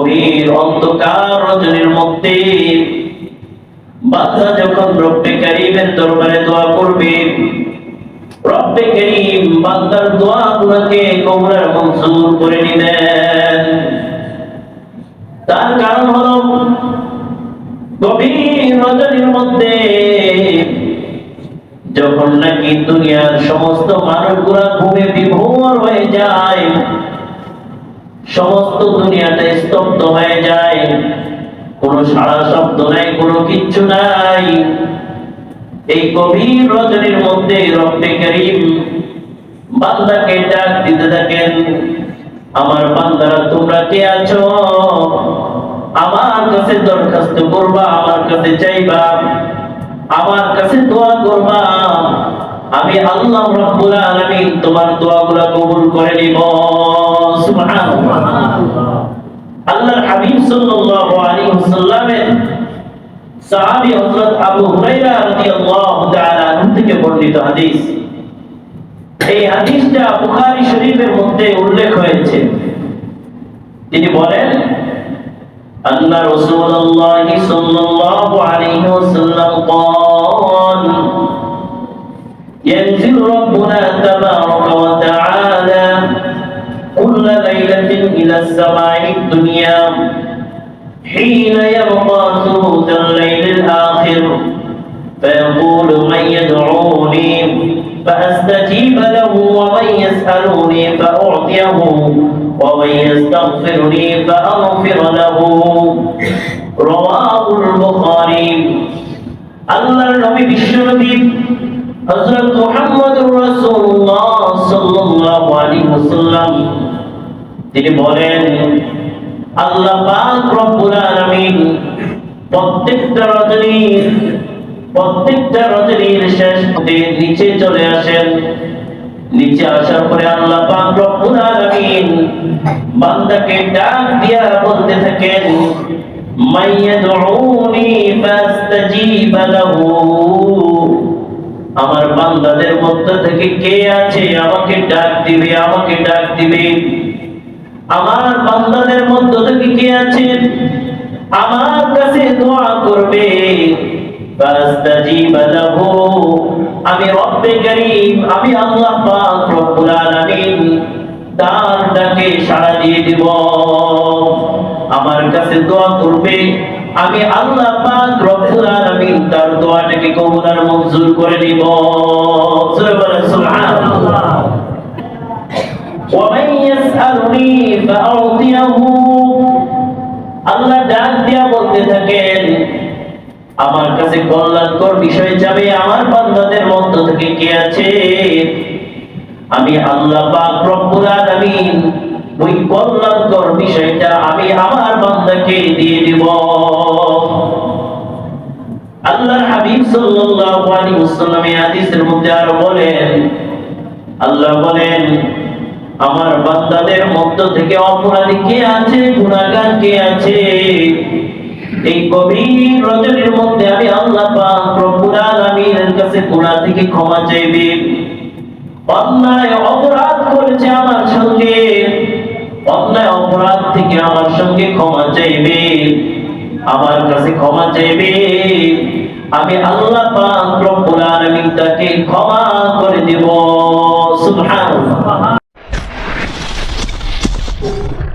গভীর অন্ধকার রজনীর মধ্যে বাচ্চা যখন রব্বে কারিমের দরবারে দোয়া করবে, রব্বে কারিম দোয়া মঞ্জুর করে তার কারণ হলো গভীর রজনীর মধ্যে যখন নাকি দুনিয়ার সমস্ত মানুষগুলা ঘুমে বিভোর হয়ে যায় সমস্ত দুনিয়াটা স্তব্ধ হয়ে যায়। কোনো সারা শব্দ নাই, কোনো কিচ্ছু নাই। এই গভীর রজনীর মধ্যে রব্বে করিম বান্দাকে ডাক দিতে থাকেন, আমার বান্দারা, তোমরা কে আছো? আমার কাছে দরখাস্ত করবা, আমার কাছে চাইবা, আমার কাছে দোয়া করবা। আমি আল্লাহ রাব্বুল আলামিন তোমার দোয়াগুলো কবুল করে নিব। আল্লাহর হাবিব সাল্লাল্লাহু আলাইহি ওয়াসাল্লামের সাহাবী হযরত আবু হুরায়রা রাদিয়াল্লাহু তাআলা আনহু থেকে বর্ণিত হাদিস এই হাদিসটা বুখারী শরীফের মধ্যে উল্লেখ হয়েছে তিনি বলেন أن رسول الله صلى الله عليه وسلم قال ينزل ربنا تبارك وتعالى إلى السماء الدنيا حين يبقى ثلث الليل الآخر فيقول من يدعوني فأستجيب له ومن يسألني فأعطيه ومن يستغفرني فأغفر له رواه البخاري আল্লাহর নবী বিশ্বনবী হযরত মুহাম্মদুর রাসূলুল্লাহ সাল্লাল্লাহু আলাইহি ওয়াসাল্লাম তিনি বলেন, আল্লাহ পাক রব্বুল আলামিন প্রত্যেকটা রজনীর প্রত্যেকটা রজনীর শেষ নিচে চলে আসেন। নিচে আসার পরে আল্লাহ পাক রব্বুল আলামিন বান্দাকে ডাক দিয়া বলতে থাকেন মাইয়াদউনি ফাস্তাজিব লাহু। আমার বান্দাদের মধ্যে থেকে কে আছে আমাকে ডাক দিবে, আমাকে ডাক দিবে। আমার বান্দাদের মধ্য থেকে কে আছে? আমার কাছে দোয়া করবে। আমি রব্বে করিম, আমি আল্লাহ পাক রব্বুল আলামিন তার ডাকে সাড়া দিয়ে দিব। আমার কাছে দোয়া করবে। আমি আল্লাহ পাক রব্বুল আলামিন তার দোয়াটাকে কবুল আর মঞ্জুর করে নিব। সুবহানাল্লাহ দিয়া বলতে থাকেন, আমার কাছে কল্যাণকর বিষয় যাবে আমার বান্দাদের মধ্য থেকে কে আছে? আমি আল্লাহ পাক রব্বুল আলামিন ওই কল্যাণকর বিষয়টা আমি আমার বান্দাকে দিয়ে দিব। আল্লাহর হাবিব সাল্লাল্লাহু আলাইহি ওয়াসাল্লাম হাদিসের মধ্যে আর বলেন, আল্লাহ বলেন আমার বান্দাদের মধ্য থেকে অপরাধী কে আছে? গুনাহগার কে আছে? এই গভীর রজনীর মধ্যে আমি আল্লাহ পাক রব্বুল আলামিনের কাছে গুনাহ থেকে ক্ষমা চাইবে। অন্যায় অপরাধ করেছে আমার সঙ্গে। অন্যায় অপরাধ থেকে আমার সঙ্গে ক্ষমা চাইবে। আমার কাছে ক্ষমা চাইবে। আমি আল্লাহ পাক রব্বুল আলামিন তাকে ক্ষমা করে দেব। সুবহানাল্লাহ। you.